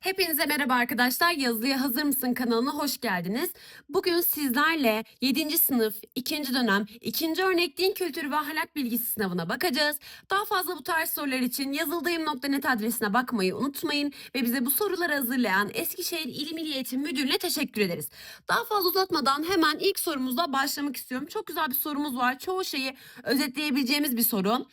Hepinize merhaba arkadaşlar. Yazılıya Hazır mısın kanalına hoş geldiniz. Bugün sizlerle 7. sınıf 2. dönem 2. örnek din kültürü ve ahlak bilgisi sınavına bakacağız. Daha fazla bu tarz sorular için yazıldayım.net adresine bakmayı unutmayın ve bize bu soruları hazırlayan Eskişehir İl Milli Eğitim Müdürlüğü'ne teşekkür ederiz. Daha fazla uzatmadan hemen ilk sorumuzla başlamak istiyorum. Çok güzel bir sorumuz var. Çoğu şeyi özetleyebileceğimiz bir soru.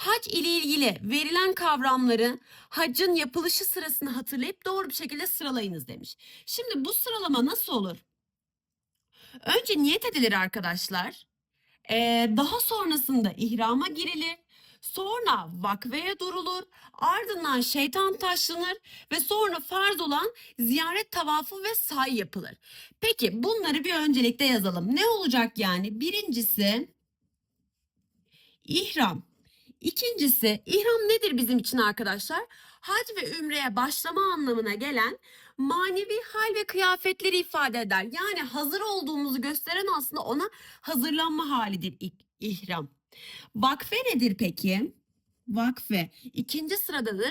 Hac ile ilgili verilen kavramları hacın yapılışı sırasını hatırlayıp doğru bir şekilde sıralayınız demiş. Şimdi bu sıralama nasıl olur? Önce niyet edilir arkadaşlar. Ee, daha sonrasında ihrama girilir. Sonra vakfeye durulur. Ardından şeytan taşlanır ve sonra farz olan ziyaret tavafı ve say yapılır. Peki bunları bir öncelikle yazalım. Ne olacak yani? Birincisi ihram. İkincisi ihram nedir bizim için arkadaşlar? Hac ve ümreye başlama anlamına gelen manevi hal ve kıyafetleri ifade eder. Yani hazır olduğumuzu gösteren aslında ona hazırlanma halidir ih- ihram. Vakfe nedir peki? Vakfe ikinci sıradadır.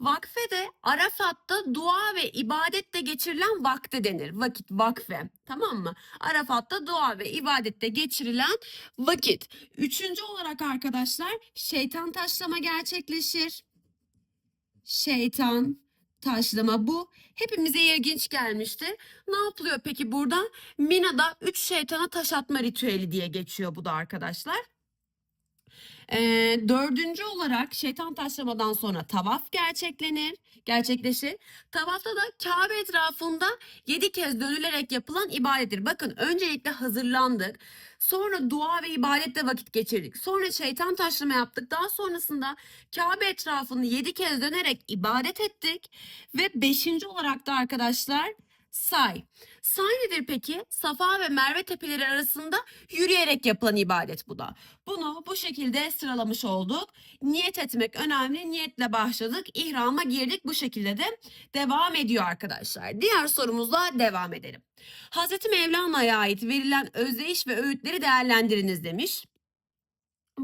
Vakfe de Arafat'ta dua ve ibadette geçirilen vakte denir. Vakit vakfe tamam mı? Arafat'ta dua ve ibadette geçirilen vakit. Üçüncü olarak arkadaşlar şeytan taşlama gerçekleşir. Şeytan taşlama bu hepimize ilginç gelmiştir. Ne yapılıyor peki burada? Mina'da üç şeytana taş atma ritüeli diye geçiyor bu da arkadaşlar. Ee, dördüncü olarak şeytan taşlamadan sonra tavaf gerçeklenir, gerçekleşir. Tavafta da Kabe etrafında yedi kez dönülerek yapılan ibadettir. Bakın öncelikle hazırlandık. Sonra dua ve ibadette vakit geçirdik. Sonra şeytan taşlama yaptık. Daha sonrasında Kabe etrafını yedi kez dönerek ibadet ettik. Ve beşinci olarak da arkadaşlar say. Say nedir peki? Safa ve Merve tepeleri arasında yürüyerek yapılan ibadet bu da. Bunu bu şekilde sıralamış olduk. Niyet etmek önemli. Niyetle başladık. İhrama girdik. Bu şekilde de devam ediyor arkadaşlar. Diğer sorumuzla devam edelim. Hazreti Mevlana'ya ait verilen özdeyiş ve öğütleri değerlendiriniz demiş.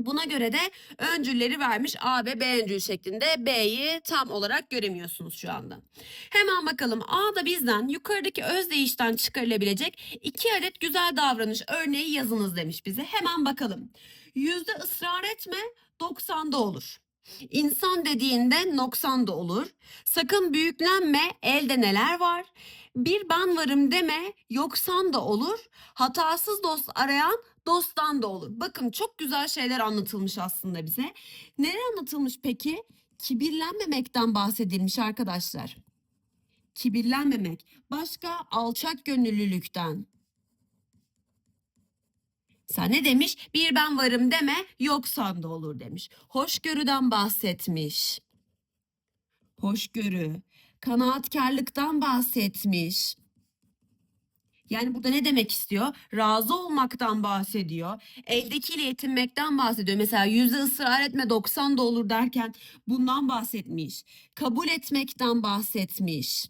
Buna göre de öncülleri vermiş A ve B öncül şeklinde B'yi tam olarak göremiyorsunuz şu anda. Hemen bakalım A'da bizden yukarıdaki özdeyişten çıkarılabilecek iki adet güzel davranış örneği yazınız demiş bize. Hemen bakalım. Yüzde ısrar etme 90'da olur. İnsan dediğinde noksan da olur. Sakın büyüklenme elde neler var. Bir ben varım deme yoksan da olur. Hatasız dost arayan dosttan da olur. Bakın çok güzel şeyler anlatılmış aslında bize. Neler anlatılmış peki? Kibirlenmemekten bahsedilmiş arkadaşlar. Kibirlenmemek. Başka alçak gönüllülükten. Sen ne demiş? Bir ben varım deme, yoksan da olur demiş. Hoşgörüden bahsetmiş. Hoşgörü. Kanaatkarlıktan bahsetmiş. Yani burada ne demek istiyor? Razı olmaktan bahsediyor. Eldekiyle yetinmekten bahsediyor. Mesela yüzde ısrar etme 90 da olur derken bundan bahsetmiş. Kabul etmekten bahsetmiş.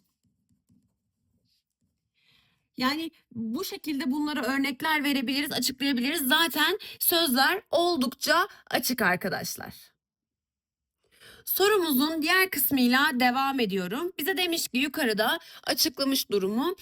Yani bu şekilde bunlara örnekler verebiliriz, açıklayabiliriz. Zaten sözler oldukça açık arkadaşlar. Sorumuzun diğer kısmıyla devam ediyorum. Bize demiş ki yukarıda açıklamış durumu.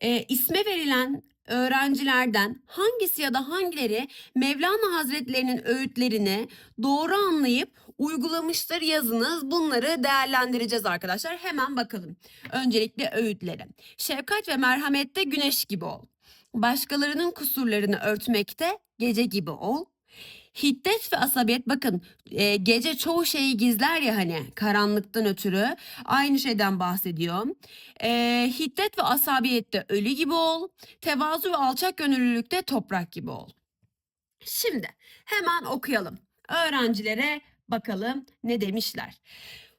E, isme verilen öğrencilerden hangisi ya da hangileri Mevlana Hazretlerinin öğütlerini doğru anlayıp uygulamıştır yazınız. Bunları değerlendireceğiz arkadaşlar. Hemen bakalım. Öncelikle öğütleri. Şefkat ve merhamette güneş gibi ol. Başkalarının kusurlarını örtmekte gece gibi ol. Hiddet ve asabiyet bakın e, gece çoğu şeyi gizler ya hani karanlıktan ötürü aynı şeyden bahsediyor. E, hiddet ve asabiyette ölü gibi ol. Tevazu ve alçak gönüllülükte toprak gibi ol. Şimdi hemen okuyalım. Öğrencilere bakalım ne demişler.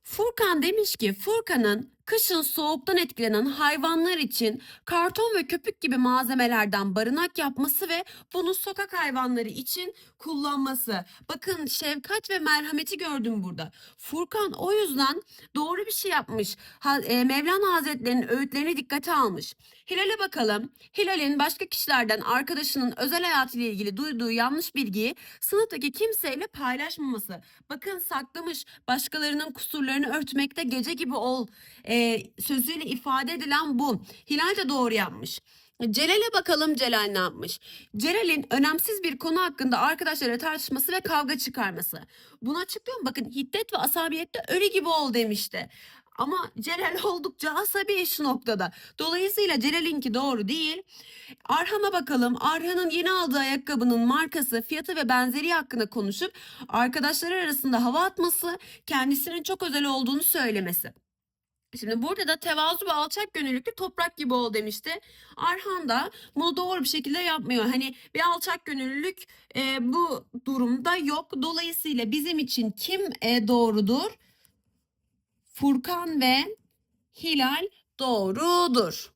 Furkan demiş ki Furkan'ın kışın soğuktan etkilenen hayvanlar için karton ve köpük gibi malzemelerden barınak yapması ve bunu sokak hayvanları için kullanması. Bakın şefkat ve merhameti gördüm burada. Furkan o yüzden doğru bir şey yapmış. E, Mevlana Hazretleri'nin öğütlerini dikkate almış. Hilal'e bakalım. Hilal'in başka kişilerden arkadaşının özel hayatıyla ilgili duyduğu yanlış bilgiyi sınıftaki kimseyle paylaşmaması. Bakın saklamış başkalarının kusurlarını örtmekte gece gibi ol e, e, sözüyle ifade edilen bu. Hilal de doğru yapmış. Celal'e bakalım Celal ne yapmış? Celal'in önemsiz bir konu hakkında arkadaşlarla tartışması ve kavga çıkarması. Bunu açıklıyor mu? Bakın hiddet ve asabiyette ölü gibi ol demişti. Ama Celal oldukça asabi şu noktada. Dolayısıyla Celal'inki doğru değil. Arhan'a bakalım. Arhan'ın yeni aldığı ayakkabının markası, fiyatı ve benzeri hakkında konuşup arkadaşları arasında hava atması, kendisinin çok özel olduğunu söylemesi. Şimdi burada da tevazu ve alçak gönüllülükte toprak gibi ol demişti. Arhan da bunu doğru bir şekilde yapmıyor. Hani bir alçak gönüllülük e, bu durumda yok. Dolayısıyla bizim için kim e, doğrudur? Furkan ve Hilal doğrudur.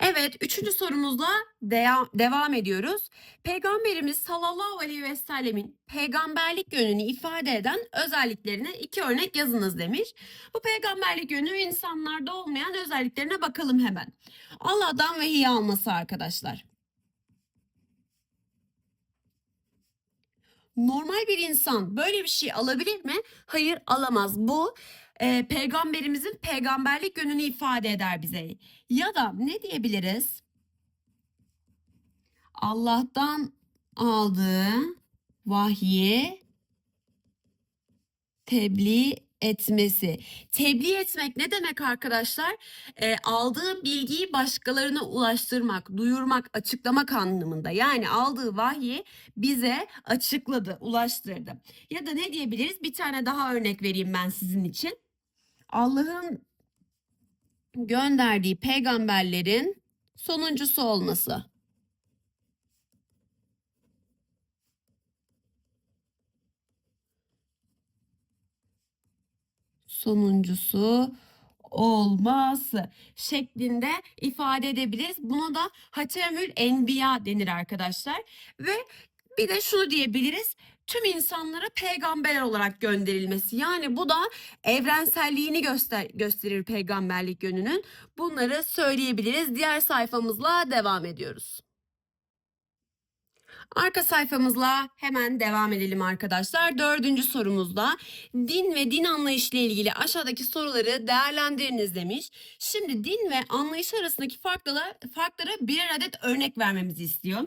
Evet, üçüncü sorumuzla dea- devam ediyoruz. Peygamberimiz sallallahu aleyhi ve sellemin peygamberlik yönünü ifade eden özelliklerine iki örnek yazınız demiş. Bu peygamberlik yönü insanlarda olmayan özelliklerine bakalım hemen. Allah'tan vahiy alması arkadaşlar. Normal bir insan böyle bir şey alabilir mi? Hayır alamaz. Bu e, peygamberimizin peygamberlik yönünü ifade eder bize. Ya da ne diyebiliriz? Allah'tan aldığı vahyi tebliğ etmesi. Tebliğ etmek ne demek arkadaşlar? E, aldığı bilgiyi başkalarına ulaştırmak, duyurmak, açıklamak anlamında. Yani aldığı vahyi bize açıkladı, ulaştırdı. Ya da ne diyebiliriz? Bir tane daha örnek vereyim ben sizin için. Allah'ın gönderdiği peygamberlerin sonuncusu olması. Sonuncusu olması şeklinde ifade edebiliriz. Buna da Hatemül Enbiya denir arkadaşlar. Ve bir de şunu diyebiliriz. Tüm insanlara peygamber olarak gönderilmesi. Yani bu da evrenselliğini göster gösterir peygamberlik yönünün. Bunları söyleyebiliriz. Diğer sayfamızla devam ediyoruz. Arka sayfamızla hemen devam edelim arkadaşlar. Dördüncü sorumuzda din ve din anlayışıyla ilgili aşağıdaki soruları değerlendiriniz demiş. Şimdi din ve anlayış arasındaki farklara, farklara birer adet örnek vermemizi istiyor.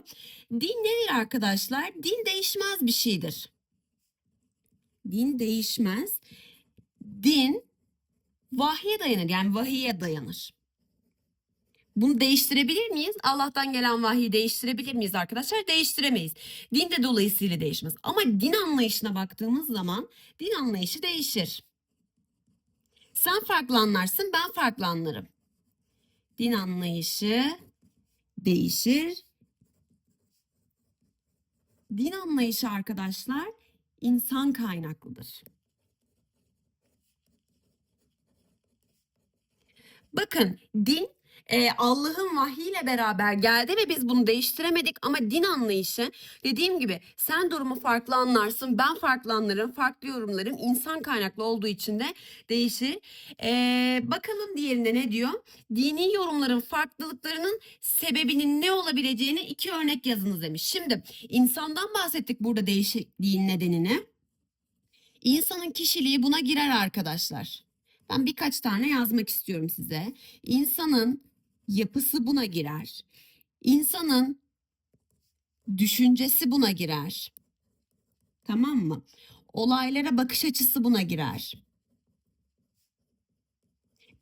Din nedir arkadaşlar? Din değişmez bir şeydir. Din değişmez. Din vahye dayanır yani vahiye dayanır. Bunu değiştirebilir miyiz? Allah'tan gelen vahyi değiştirebilir miyiz arkadaşlar? Değiştiremeyiz. Din de dolayısıyla değişmez. Ama din anlayışına baktığımız zaman din anlayışı değişir. Sen farklı anlarsın, ben farklı anlarım. Din anlayışı değişir. Din anlayışı arkadaşlar insan kaynaklıdır. Bakın din e, Allah'ın vahyiyle beraber geldi ve biz bunu değiştiremedik ama din anlayışı dediğim gibi sen durumu farklı anlarsın ben farklı anlarım farklı yorumlarım insan kaynaklı olduğu için de değişir. E, bakalım diğerinde ne diyor? Dini yorumların farklılıklarının sebebinin ne olabileceğini iki örnek yazınız demiş. Şimdi insandan bahsettik burada değişikliğin nedenini. İnsanın kişiliği buna girer arkadaşlar. Ben birkaç tane yazmak istiyorum size. İnsanın yapısı buna girer. İnsanın düşüncesi buna girer. Tamam mı? Olaylara bakış açısı buna girer.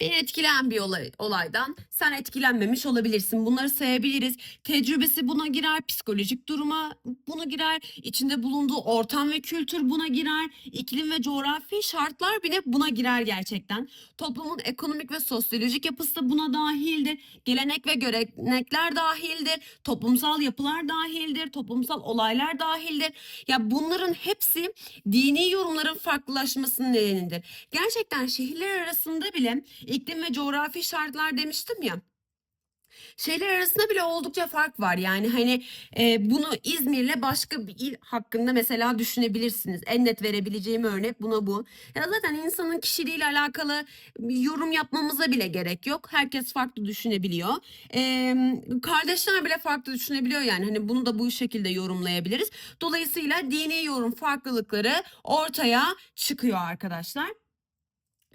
Ben etkilen bir olay, olaydan sen etkilenmemiş olabilirsin. Bunları sayabiliriz. Tecrübesi buna girer, psikolojik duruma buna girer, içinde bulunduğu ortam ve kültür buna girer, iklim ve coğrafi şartlar bile buna girer gerçekten. Toplumun ekonomik ve sosyolojik yapısı da buna dahildir. Gelenek ve görenekler dahildir. Toplumsal yapılar dahildir. Toplumsal olaylar dahildir. Ya bunların hepsi dini yorumların farklılaşmasının nedenidir. Gerçekten şehirler arasında bile iklim ve coğrafi şartlar demiştim ya. Şeyler arasında bile oldukça fark var. Yani hani e, bunu İzmir'le başka bir il hakkında mesela düşünebilirsiniz. En net verebileceğim örnek buna bu. Ya zaten insanın kişiliğiyle alakalı yorum yapmamıza bile gerek yok. Herkes farklı düşünebiliyor. E, kardeşler bile farklı düşünebiliyor yani. Hani bunu da bu şekilde yorumlayabiliriz. Dolayısıyla dini yorum farklılıkları ortaya çıkıyor arkadaşlar.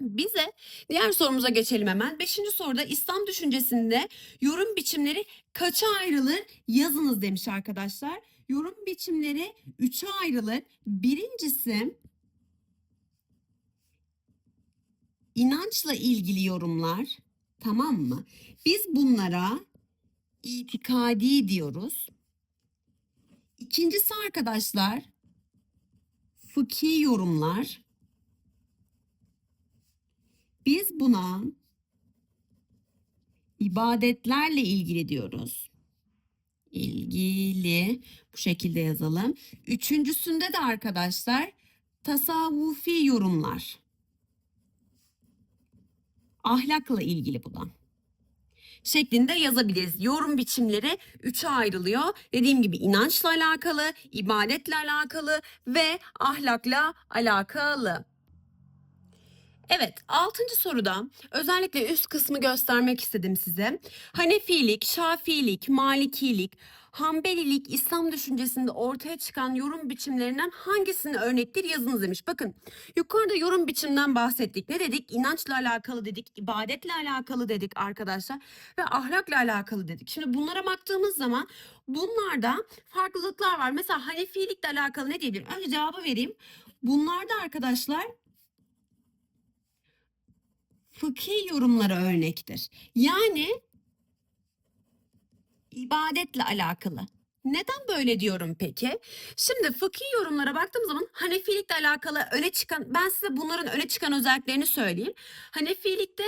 Bize diğer sorumuza geçelim hemen. Beşinci soruda İslam düşüncesinde yorum biçimleri kaça ayrılır? Yazınız demiş arkadaşlar. Yorum biçimleri üçe ayrılır. Birincisi inançla ilgili yorumlar. Tamam mı? Biz bunlara itikadi diyoruz. İkincisi arkadaşlar fıkhi yorumlar. Biz buna ibadetlerle ilgili diyoruz. İlgili bu şekilde yazalım. Üçüncüsünde de arkadaşlar tasavvufi yorumlar. Ahlakla ilgili bu da. Şeklinde yazabiliriz. Yorum biçimleri üçe ayrılıyor. Dediğim gibi inançla alakalı, ibadetle alakalı ve ahlakla alakalı. Evet, altıncı soruda özellikle üst kısmı göstermek istedim size. Hanefilik, Şafiilik, Malikilik, Hanbelilik İslam düşüncesinde ortaya çıkan yorum biçimlerinden hangisinin örnektir yazınız demiş. Bakın yukarıda yorum biçimden bahsettik. Ne dedik? İnançla alakalı dedik, ibadetle alakalı dedik arkadaşlar ve ahlakla alakalı dedik. Şimdi bunlara baktığımız zaman bunlarda farklılıklar var. Mesela Hanefilikle alakalı ne diyebilirim? Önce cevabı vereyim. Bunlarda arkadaşlar fıkhi yorumlara örnektir. Yani ibadetle alakalı. Neden böyle diyorum peki? Şimdi fıkhi yorumlara baktığım zaman Hanefilikle alakalı öne çıkan, ben size bunların öne çıkan özelliklerini söyleyeyim. Hanefilikte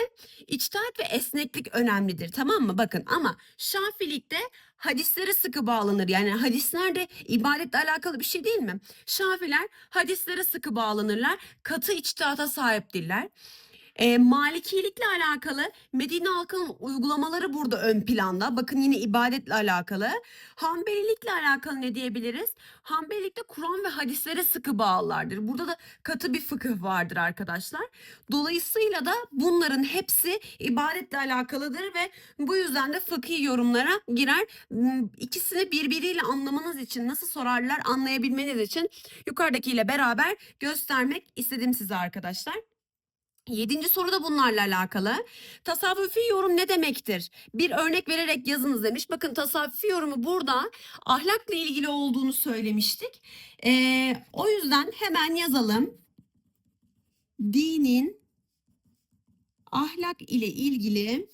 içtihat ve esneklik önemlidir tamam mı? Bakın ama Şafilikte hadislere sıkı bağlanır. Yani hadisler de ibadetle alakalı bir şey değil mi? Şafiler hadislere sıkı bağlanırlar. Katı içtihata sahiptirler. E, Malikilikle alakalı Medine halkının uygulamaları burada ön planda. Bakın yine ibadetle alakalı. Hanbelilikle alakalı ne diyebiliriz? Hanbelilikte Kur'an ve hadislere sıkı bağlılardır. Burada da katı bir fıkıh vardır arkadaşlar. Dolayısıyla da bunların hepsi ibadetle alakalıdır ve bu yüzden de fıkhi yorumlara girer. Hmm, İkisini birbiriyle anlamanız için nasıl sorarlar anlayabilmeniz için yukarıdakiyle beraber göstermek istedim size arkadaşlar. Yedinci soru da bunlarla alakalı. Tasavvufi yorum ne demektir? Bir örnek vererek yazınız demiş. Bakın tasavvufi yorumu burada ahlakla ilgili olduğunu söylemiştik. Ee, o yüzden hemen yazalım. Dinin ahlak ile ilgili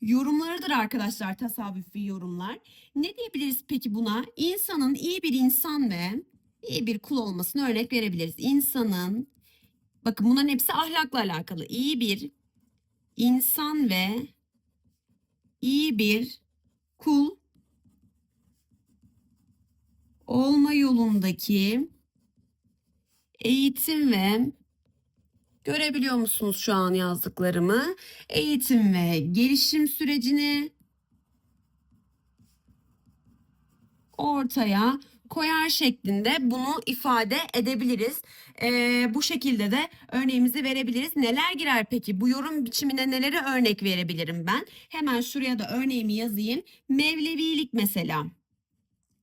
yorumlarıdır arkadaşlar tasavvufi yorumlar. Ne diyebiliriz peki buna? İnsanın iyi bir insan ve iyi bir kul olmasını örnek verebiliriz. İnsanın Bakın bunların hepsi ahlakla alakalı. İyi bir insan ve iyi bir kul olma yolundaki eğitim ve görebiliyor musunuz şu an yazdıklarımı? Eğitim ve gelişim sürecini ortaya koyar şeklinde bunu ifade edebiliriz. Ee, bu şekilde de örneğimizi verebiliriz. Neler girer peki? Bu yorum biçimine nelere örnek verebilirim ben? Hemen şuraya da örneğimi yazayım. Mevlevilik mesela.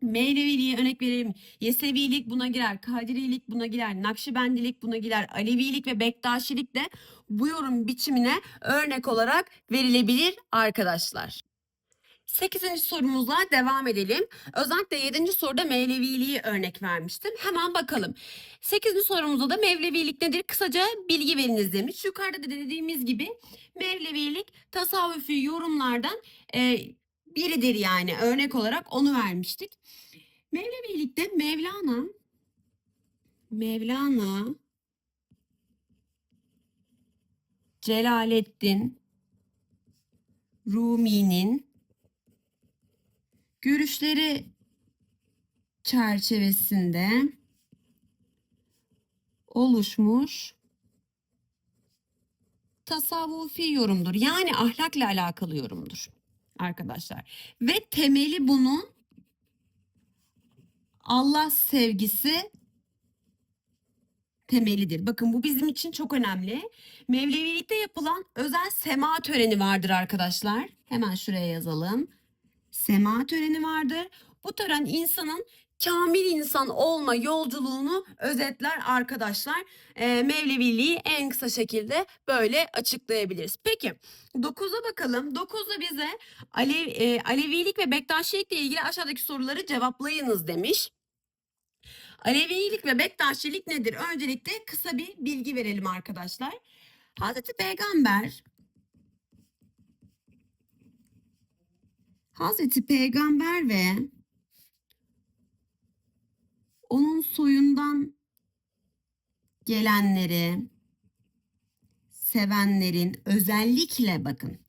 Mevleviliğe örnek verelim. Yesevilik buna girer, Kadirilik buna girer, Nakşibendilik buna girer, Alevilik ve Bektaşilik de bu yorum biçimine örnek olarak verilebilir arkadaşlar. 8. sorumuzla devam edelim. Özellikle 7. soruda Mevleviliği örnek vermiştim. Hemen bakalım. 8. sorumuzda da Mevlevilik nedir? Kısaca bilgi veriniz demiş. Yukarıda da dediğimiz gibi Mevlevilik tasavvufi yorumlardan e, biridir yani. Örnek olarak onu vermiştik. Mevlevilikte Mevlana Mevlana Celaleddin Rumi'nin görüşleri çerçevesinde oluşmuş tasavvufi yorumdur. Yani ahlakla alakalı yorumdur arkadaşlar. Ve temeli bunun Allah sevgisi temelidir. Bakın bu bizim için çok önemli. Mevlevilikte yapılan özel sema töreni vardır arkadaşlar. Hemen şuraya yazalım sema töreni vardır. Bu tören insanın kamil insan olma yolculuğunu özetler arkadaşlar. Ee, Mevleviliği en kısa şekilde böyle açıklayabiliriz. Peki 9'a bakalım. 9'da bize Alev, e, Alevilik ve Bektaşilikle ilgili aşağıdaki soruları cevaplayınız demiş. Alevilik ve Bektaşilik nedir? Öncelikle kısa bir bilgi verelim arkadaşlar. Hazreti Peygamber Hazreti Peygamber ve onun soyundan gelenleri sevenlerin özellikle bakın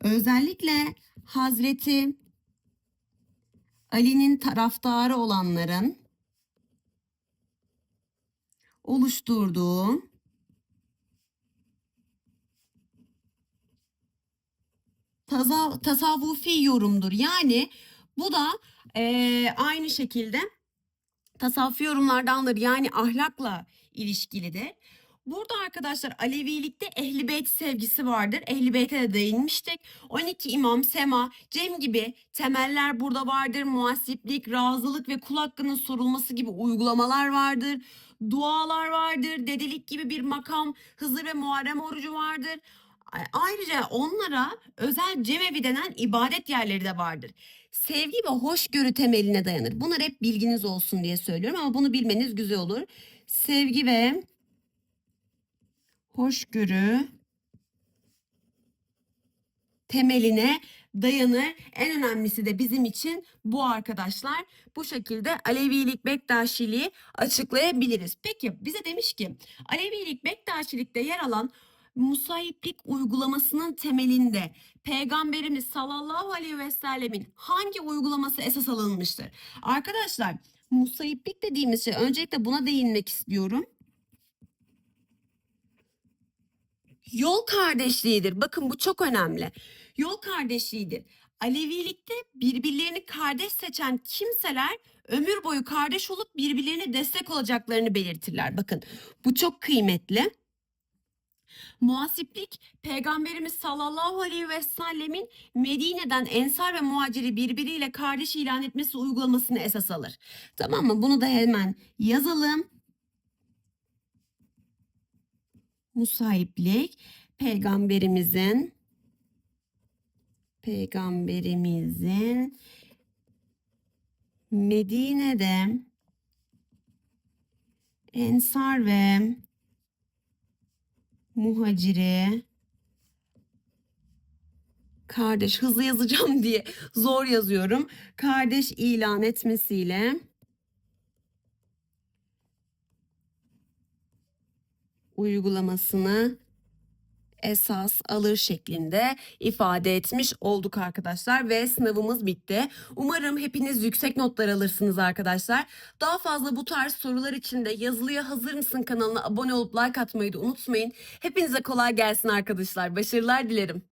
özellikle Hazreti Ali'nin taraftarı olanların oluşturduğu taza- tasavvufi yorumdur. Yani bu da eee, aynı şekilde tasavvufi yorumlardandır. Yani ahlakla ilişkilidir. Burada arkadaşlar Alevilikte Ehl-i Beyt sevgisi vardır. Ehl-i Beyt'e de değinmiştik. 12 imam, sema, cem gibi temeller burada vardır. Muhasiplik, razılık ve kul hakkının sorulması gibi uygulamalar vardır. Dualar vardır. Dedelik gibi bir makam, Hızır ve Muharrem orucu vardır. Ayrıca onlara özel cemevi denen ibadet yerleri de vardır. Sevgi ve hoşgörü temeline dayanır. Bunlar hep bilginiz olsun diye söylüyorum ama bunu bilmeniz güzel olur. Sevgi ve hoşgörü temeline dayanır. En önemlisi de bizim için bu arkadaşlar. Bu şekilde Alevilik, Bektaşiliği açıklayabiliriz. Peki bize demiş ki Alevilik, Bektaşilikte yer alan musayiplik uygulamasının temelinde Peygamberimiz sallallahu aleyhi ve sellemin hangi uygulaması esas alınmıştır? Arkadaşlar musayiplik dediğimiz şey öncelikle buna değinmek istiyorum. Yol kardeşliğidir. Bakın bu çok önemli. Yol kardeşliğidir. Alevilikte birbirlerini kardeş seçen kimseler ömür boyu kardeş olup birbirlerine destek olacaklarını belirtirler. Bakın bu çok kıymetli. Muhasiplik Peygamberimiz sallallahu aleyhi ve sellemin Medine'den ensar ve muhaciri birbiriyle kardeş ilan etmesi uygulamasını esas alır. Tamam mı? Bunu da hemen yazalım. Musahiplik peygamberimizin peygamberimizin Medine'de ensar ve muhaciri kardeş hızlı yazacağım diye zor yazıyorum. Kardeş ilan etmesiyle uygulamasını esas alır şeklinde ifade etmiş olduk arkadaşlar ve sınavımız bitti. Umarım hepiniz yüksek notlar alırsınız arkadaşlar. Daha fazla bu tarz sorular için de yazılıya hazır mısın kanalına abone olup like atmayı da unutmayın. Hepinize kolay gelsin arkadaşlar. Başarılar dilerim.